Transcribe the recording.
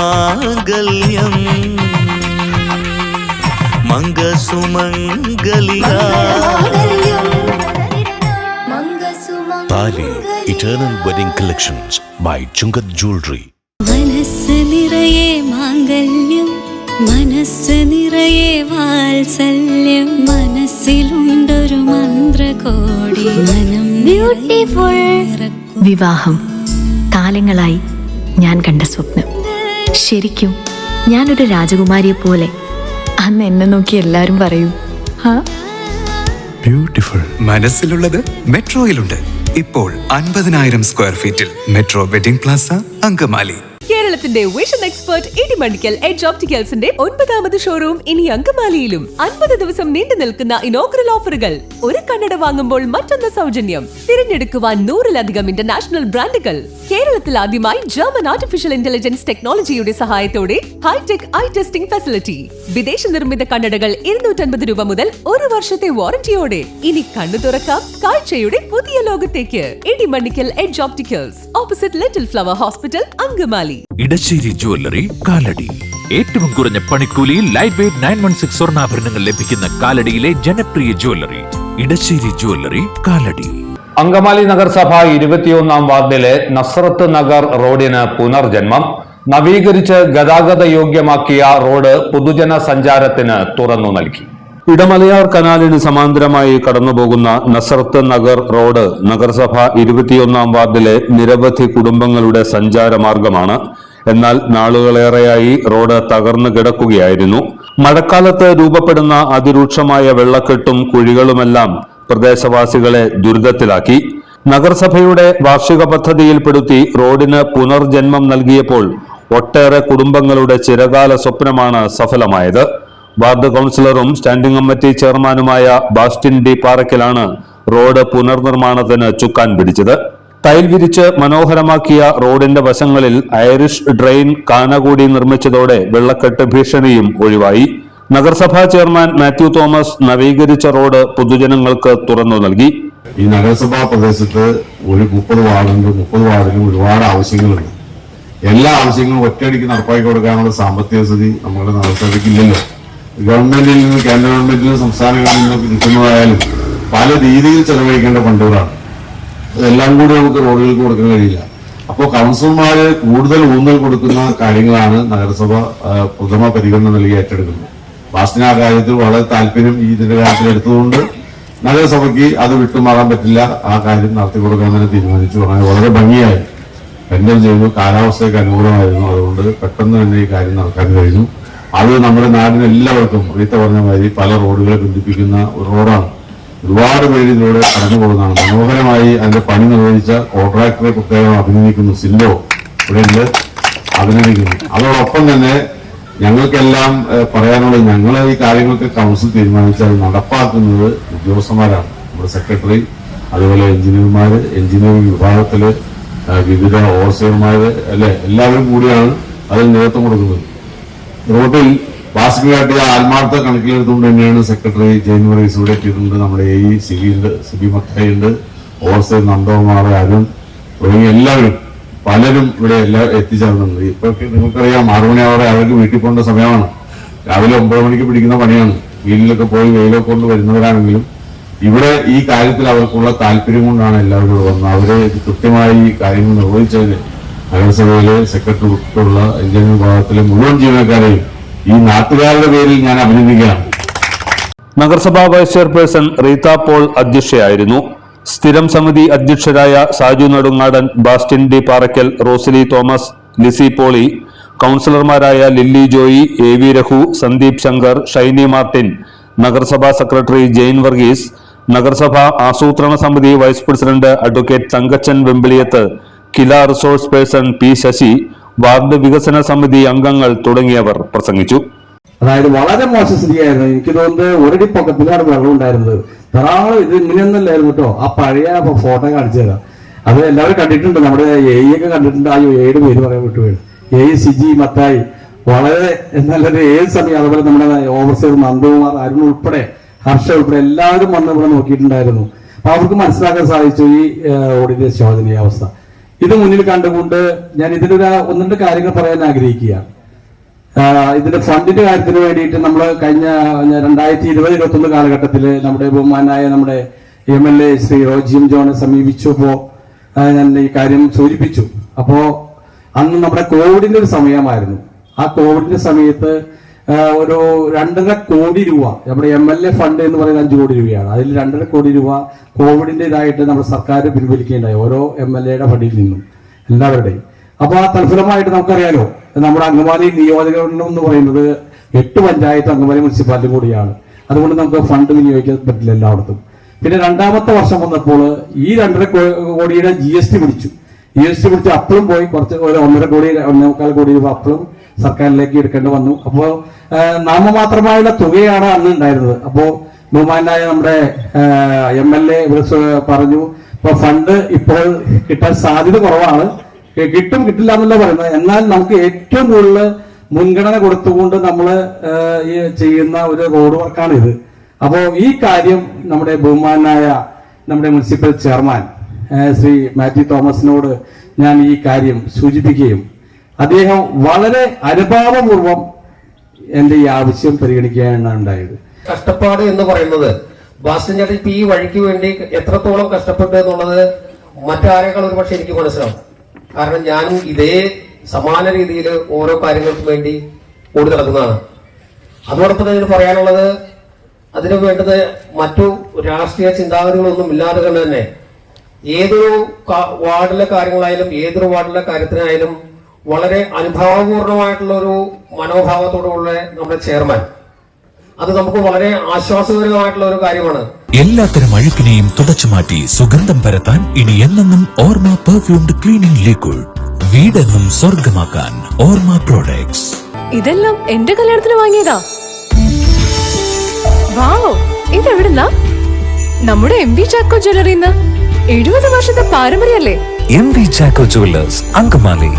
மங்களமாங்கல்யம் மங்க சுமங்கலியா poly eternal wedding collections by Chungath jewellery மனசு நிறைய மாங்கல்யம் மனசு நிறைய வால்சல்யம் மனசிலும் മനസ്സിലുണ്ടൊരു മന്ത്രകോടി ബ്യൂട്ടിഫുൾ വിവാഹം. കാലങ്ങളായി ഞാൻ കണ്ട സ്വപ്നം. ശരിക്കും ഞാനൊരു രാജകുമാരിയെ പോലെ. അന്ന് എന്നെ നോക്കി എല്ലാവരും പറയും ഹാ? ബ്യൂട്ടിഫുൾ മനസ്സിലുള്ളത് മെട്രോയിലുണ്ട്. ഇപ്പോൾ അൻപതിനായിരം സ്ക്വയർ ഫീറ്റിൽ മെട്രോ വെഡിംഗ് പ്ലാസ അങ്കമാലി. കേരളത്തിന്റെ വിഷൻ എക്സ്പേർട്ട് ഇടിമണിക്കൽ എഡ്ജ് ഓപ്റ്റിക്കൽസിന്റെ ഒൻപതാമത് ഷോറൂം ഇനി അങ്കമാലിയിലും. അൻപത് ദിവസം നീണ്ടു നിൽക്കുന്ന ഇനോഗ്രൽ ഓഫറുകൾ ഒരു കണ്ണട വാങ്ങുമ്പോൾ മറ്റൊന്ന് സൗജന്യം. തിരഞ്ഞെടുക്കുവാൻ നൂറിലധികം ഇന്റർനാഷണൽ ബ്രാൻഡുകൾ കേരളത്തിൽ ആദ്യമായി ജർമ്മൻ ആർട്ടിഫിഷ്യൽ ഇന്റലിജൻസ് ടെക്നോളജിയുടെ സഹായത്തോടെ ഹൈടെക് ഐ ടെസ്റ്റിംഗ് ഫെസിലിറ്റി വിദേശ നിർമ്മിത കണ്ണടകൾ ഇരുന്നൂറ്റൻപത് രൂപ മുതൽ ഒരു വർഷത്തെ വാറന്റിയോടെ ഇനി കണ്ണു തുറക്കാം കാഴ്ചയുടെ പുതിയ ലോകത്തേക്ക്. Edimannickal edge opticals opposite little flower hospital Angamaly. Edassery jewellery Kalady. ഏറ്റവും കുറഞ്ഞ പണിക്കൂലിയിൽ light weight nine one six സ്വർണാഭരണങ്ങൾ ലഭിക്കുന്ന കാലടിയിലെ ജനപ്രിയ ജുവല്ലറി ഇടശ്ശേരി ജുവല്ലറി കാലടി. അങ്കമാലി നഗരസഭ ഇരുപത്തിയൊന്നാം വാർഡിലെ നസ്രത്ത് നഗർ റോഡിന് പുനർജന്മം. നവീകരിച്ച് ഗതാഗത യോഗ്യമാക്കിയ റോഡ് പൊതുജന സഞ്ചാരത്തിന് തുറന്നു നൽകി. ഇടമലയാർ കനാലിന് സമാന്തരമായി കടന്നുപോകുന്ന നസറത്ത് നഗർ റോഡ് നഗരസഭ ഇരുപത്തിയൊന്നാം വാർഡിലെ നിരവധി കുടുംബങ്ങളുടെ സഞ്ചാരമാർഗമാണ്. എന്നാൽ നാളുകളേറെയായി റോഡ് തകർന്നു കിടക്കുകയായിരുന്നു. മഴക്കാലത്ത് രൂപപ്പെടുന്ന അതിരൂക്ഷമായ വെള്ളക്കെട്ടും കുഴികളുമെല്ലാം പ്രദേശവാസികളെ ദുരിതത്തിലാക്കി. നഗരസഭയുടെ വാർഷിക പദ്ധതിയിൽപ്പെടുത്തി റോഡിന് പുനർജന്മം നൽകിയപ്പോൾ ഒട്ടേറെ കുടുംബങ്ങളുടെ ചിരകാല സ്വപ്നമാണ് സഫലമായത്. വാർഡ് കൗൺസിലറും സ്റ്റാൻഡിംഗ് കമ്മിറ്റി ചെയർമാനുമായ ബാസ്റ്റിൻ ഡി പാറയ്ക്കലാണ് റോഡ് പുനർനിർമ്മാണത്തിന് ചുക്കാൻ പിടിച്ചത്. ടൈൽ വിരിച്ച് മനോഹരമാക്കിയ റോഡിന്റെ വശങ്ങളിൽ ഐറിഷ് ഡ്രെയിൻ കാനകൂടി നിർമ്മിച്ചതോടെ വെള്ളക്കെട്ട് ഭീഷണിയും ഒഴിവായി. നഗരസഭാ ചെയർമാൻ മാത്യു തോമസ് നവീകരിച്ച റോഡ് പൊതുജനങ്ങൾക്ക് തുറന്നു നൽകി. ഈ നഗരസഭാ പ്രദേശത്ത് ഒരു മുപ്പത് വാർഡുണ്ട് മുപ്പത് വാർഡിലും ഒരുപാട് ആവശ്യങ്ങളുണ്ട്. എല്ലാ ആവശ്യങ്ങളും ഒറ്റയടിക്ക് നടപ്പാക്കി കൊടുക്കാനുള്ള സാമ്പത്തിക സ്ഥിതി നമ്മുടെ നഗരസഭയ്ക്ക് ഇല്ലല്ലോ ഗവൺമെന്റിൽ നിന്ന് കേന്ദ്ര ഗവൺമെന്റിൽ നിന്ന് സംസ്ഥാനങ്ങളിൽ നിന്ന് കിട്ടുന്നതായാലും പല രീതിയിൽ ചെലവഴിക്കേണ്ട ഫണ്ടുകളാണ്. അതെല്ലാം കൂടി നമുക്ക് റോഡുകൾക്ക് കൊടുക്കാൻ കഴിയില്ല. അപ്പോൾ കൗൺസിലർമാര് കൂടുതൽ ഊന്നൽ കൊടുക്കുന്ന കാര്യങ്ങളാണ് നഗരസഭ പ്രഥമ പരിഗണന നൽകി ഏറ്റെടുക്കുന്നത്. ബാസ്റ്റിന് ആ കാര്യത്തിൽ വളരെ താല്പര്യം ഈ ഇതിന്റെ കാര്യത്തിൽ എടുത്തതുകൊണ്ട് നഗരസഭയ്ക്ക് അത് വിട്ടുമാറാൻ പറ്റില്ല. ആ കാര്യം നടത്തി കൊടുക്കാൻ തന്നെ തീരുമാനിച്ചു. അങ്ങനെ വളരെ ഭംഗിയായി എന്തും ചെയ്തു. കാലാവസ്ഥയ്ക്ക് അനുകൂലമായിരുന്നു. അതുകൊണ്ട് പെട്ടെന്ന് തന്നെ ഈ കാര്യം നടക്കാൻ കഴിഞ്ഞു. അത് നമ്മുടെ നാടിന് എല്ലാവർക്കും റീത്ത പറഞ്ഞ മാതിരി പല റോഡുകളെ ബന്ധിപ്പിക്കുന്ന ഒരു റോഡാണ്. ഒരുപാട് പേര് ഇതിലൂടെ കടന്നു പോകുന്നതാണ് മനോഹരമായി അതിന്റെ പണി നിർവഹിച്ച കോൺട്രാക്ടറെ പ്രത്യേകം അഭിനന്ദിക്കുന്നു സില്ലോ ഇവിടെയുണ്ട് അഭിനന്ദിക്കുന്നു. അതോടൊപ്പം തന്നെ ഞങ്ങൾക്കെല്ലാം പറയാനുള്ളത് ഞങ്ങൾ ഈ കാര്യങ്ങൾക്ക് കൗൺസിൽ തീരുമാനിച്ചാൽ നടപ്പാക്കുന്നത് ഉദ്യോഗസ്ഥന്മാരാണ്. നമ്മുടെ സെക്രട്ടറി അതുപോലെ എഞ്ചിനീയർമാര് എഞ്ചിനീയറിംഗ് വിഭാഗത്തിൽ വിവിധ ഓഫീസർമാര് അല്ലെ? എല്ലാവരും കൂടിയാണ് അതിന് നേതൃത്വം കൊടുക്കുന്നത്. റോഡിൽ കാട്ടിയ ആത്മാർത്ഥ കണക്കിലെടുത്തുകൊണ്ട് തന്നെയാണ് സെക്രട്ടറി ജനുവരി എത്തിയിട്ടുണ്ട്. നമ്മുടെ എ ഇ സിബി ഉണ്ട് ഓവർസീർ നന്ദകുമാർ അരുൺ തുടങ്ങിയ എല്ലാവരും പലരും ഇവിടെ എല്ലാ എത്തിച്ചേർന്നുണ്ട് ഇപ്പൊ നിങ്ങൾക്കറിയാം ആറു മണിയോടെ അവർക്ക് വീട്ടിൽ പോകേണ്ട സമയമാണ്. രാവിലെ ഒമ്പത് മണിക്ക് പിടിക്കുന്ന പണിയാണ്. വീട്ടിലൊക്കെ പോയി വെയിലൊക്കെ കൊണ്ട് വരുന്നവരാണെങ്കിലും ഇവിടെ ഈ കാര്യത്തിൽ അവർക്കുള്ള താല്പര്യം കൊണ്ടാണ് എല്ലാവരും ഇവിടെ വന്നത്. അവരെ കൃത്യമായി ഈ കാര്യങ്ങൾ നിർവഹിച്ചതിന് നഗരസഭയിലെ സെക്രട്ടറി ഉൾപ്പെടെയുള്ള എഞ്ചിനീയറിംഗ് വിഭാഗത്തിലെ മുഴുവൻ ജീവനക്കാരെയും ഈ നാട്ടുകാരുടെ പേരിൽ ഞാൻ അഭിനന്ദിക്കുകയാണ്. നഗരസഭാ വൈസ് ചെയർപേഴ്സൺ റീത പോൾ അധ്യക്ഷയായിരുന്നു. സ്ഥിരം സമിതി അധ്യക്ഷരായ സാജു നെടുങ്ങാടൻ ബാസ്റ്റിൻ ഡി പാറയ്ക്കൽ റോസിലി തോമസ് ലിസി പോളി കൗൺസിലർമാരായ ലില്ലി ജോയി എ വി രഘു സന്ദീപ് ശങ്കർ ഷൈനി മാർട്ടിൻ നഗരസഭാ സെക്രട്ടറി ജെയിൻ വർഗീസ് നഗരസഭാ ആസൂത്രണ സമിതി vice president advocate Thankachan Vempiliyath KILA resource person P Sasi ward വികസന സമിതി അംഗങ്ങൾ തുടങ്ങിയവർ പ്രസംഗിച്ചു. അതായത് വളരെ മോശം സ്ഥിതിയായിരുന്നു. എനിക്ക് തോന്നുന്നത് ഒരടി പൊക്കത്തിലാണ് വെള്ളം ഉണ്ടായിരുന്നത്. ധാരാളം ഇത് ഇങ്ങനെയൊന്നല്ലായിരുന്നു കേട്ടോ. ആ പഴയ ഫോട്ടോ കാണിച്ചു തരാം. അത് എല്ലാവരും കണ്ടിട്ടുണ്ട്. നമ്മുടെ എ ഒക്കെ കണ്ടിട്ടുണ്ട്. ആ എയുടെ പേര് പറയാൻ വിട്ടുപോയി. എ സിജി മത്തായി. വളരെ നല്ലൊരു ഏത് സമയം. അതുപോലെ നമ്മുടെ ഓവർസേവ് നന്ദകുമാർ അരുൺ ഉൾപ്പെടെ ഹർഷ ഉൾപ്പെടെ എല്ലാവരും വന്ന് ഇവിടെ നോക്കിയിട്ടുണ്ടായിരുന്നു. അപ്പൊ അവർക്ക് മനസ്സിലാക്കാൻ സാധിച്ചു ഈ ഓടിന്റെ റോഡിന്റെ ശോചനീയ അവസ്ഥ. ഇത് മുന്നിൽ കണ്ടുകൊണ്ട് ഞാൻ ഇതിലൊരു ഒന്ന് രണ്ട് കാര്യങ്ങൾ പറയാൻ ആഗ്രഹിക്കുക. ഇതിന്റെ ഫണ്ടിന്റെ കാര്യത്തിന് വേണ്ടിയിട്ട് നമ്മൾ കഴിഞ്ഞ രണ്ടായിരത്തി ഇരുപത് ഇരുപത്തി ഒന്ന് കാലഘട്ടത്തിൽ നമ്മുടെ ബഹുമാനായ നമ്മുടെ M L A Shri Roji M ജോണെ സമീപിച്ചപ്പോ ഞാൻ ഈ കാര്യം സൂചിപ്പിച്ചു. അപ്പോ അന്ന് നമ്മുടെ കോവിഡിന്റെ ഒരു സമയമായിരുന്നു. ആ കോവിഡിന്റെ സമയത്ത് ഒരു രണ്ടര കോടി രൂപ. നമ്മുടെ എം എൽ എ ഫണ്ട് എന്ന് പറയുന്നത് അഞ്ചു കോടി രൂപയാണ്. അതിൽ രണ്ടര കോടി രൂപ കോവിഡിന്റെ ഇതായിട്ട് നമ്മുടെ സർക്കാർ പിൻവലിക്കേണ്ടായി ഓരോ എം എൽ എയുടെ ഫണ്ടിൽ നിന്നും എല്ലാവരുടെയും. അപ്പോൾ ആ തൽഫലമായിട്ട് നമുക്കറിയാലോ നമ്മുടെ അങ്കമാലി നിയോജകമണ്ഡലം എന്ന് പറയുന്നത് എട്ട് പഞ്ചായത്ത് അങ്കമാലി മുനിസിപ്പാലിറ്റി കൂടിയാണ്. അതുകൊണ്ട് നമുക്ക് ഫണ്ട് വിനിയോഗിക്കാൻ പറ്റില്ല എല്ലായിടത്തും. പിന്നെ രണ്ടാമത്തെ വർഷം വന്നപ്പോൾ ഈ രണ്ടര കോടിയുടെ ജി എസ് ടി പിടിച്ചു. ജി എസ് ടി പിടിച്ച് അപ്പോഴും പോയി കുറച്ച് ഒന്നര കോടി ഒന്നേക്കാൽ കോടി രൂപ അപ്പോഴും സർക്കാരിലേക്ക് എടുക്കേണ്ടി വന്നു. അപ്പോൾ നാമമാത്രമായുള്ള തുകയാണ് അന്ന് ഉണ്ടായിരുന്നത്. അപ്പോൾ ബഹുമാനായ നമ്മുടെ എം എൽ എ പറഞ്ഞു ഇപ്പൊ ഫണ്ട് ഇപ്പോൾ കിട്ടാൻ സാധ്യത കുറവാണ്. കിട്ടും കിട്ടില്ല എന്നല്ല പറയുന്നത്. എന്നാൽ നമുക്ക് ഏറ്റവും കൂടുതൽ മുൻഗണന കൊടുത്തുകൊണ്ട് നമ്മൾ ചെയ്യുന്ന ഒരു റോഡ് വർക്കാണ് ഇത് അപ്പോൾ ഈ കാര്യം നമ്മുടെ ബഹുമാനായ നമ്മുടെ മുനിസിപ്പൽ ചെയർമാൻ ശ്രീ മാത്യു തോമസിനോട് ഞാൻ ഈ കാര്യം സൂചിപ്പിക്കുകയും അദ്ദേഹം വളരെ അനുഭാവപൂർവം എന്റെ ഈ ആവശ്യം പരിഗണിക്കുകയാണ് ഉണ്ടായത്. കഷ്ടപ്പാട് എന്ന് പറയുന്നത് ബാസ്റ്റൻ ഇപ്പൊ ഈ വഴിക്ക് വേണ്ടി എത്രത്തോളം കഷ്ടപ്പെട്ടു എന്നുള്ളത് മറ്റാരേക്കാൾ ഒരു പക്ഷെ എനിക്ക് മനസ്സിലാവും. കാരണം ഞാനും ഇതേ സമാന രീതിയിൽ ഓരോ കാര്യങ്ങൾക്കും വേണ്ടി ഓടി നടക്കുന്നതാണ്. അതോടൊപ്പം തന്നെ പറയാനുള്ളത് അതിന് വേണ്ടത് മറ്റു രാഷ്ട്രീയ ചിന്താഗതികളൊന്നും ഇല്ലാതെ തന്നെ ഏതൊരു വാർഡിലെ കാര്യങ്ങളായാലും ഏതൊരു വാർഡിലെ കാര്യത്തിനായാലും വളരെ അനുഭാവപൂർണമായിട്ടുള്ള ഒരു മനോഭാവത്തോടുള്ള നമ്മുടെ ചെയർമാൻ. അത് നമുക്ക് വളരെ ആശ്വാസകരമായിട്ടുള്ള ഒരു കാര്യമാണ്. എല്ലാത്തരം അഴുക്കിനെയും തുടച്ചു മാറ്റി സുഗന്ധം പരത്താൻ ഇനി എന്നെന്നും ഓർമ്മ പെർഫ്യൂംഡ് ക്ലീനിംഗ് ലിക്വിഡ്. വീടെന്നും സ്വർഗമാക്കാൻ ഓർമ്മ പ്രോഡക്ട്സ്. ഇതെല്ലാം എന്റെ കല്യാണത്തിന് വാങ്ങിയതാ. വാവോ ഇതെവിടുന്നാ? നമ്മുടെ എം വി ചാക്കോ ജ്വല്ലറിന്ന് എഴുപത് വർഷത്തെ പാരമ്പര്യല്ലേ M V Chacko jewellers Angamaly.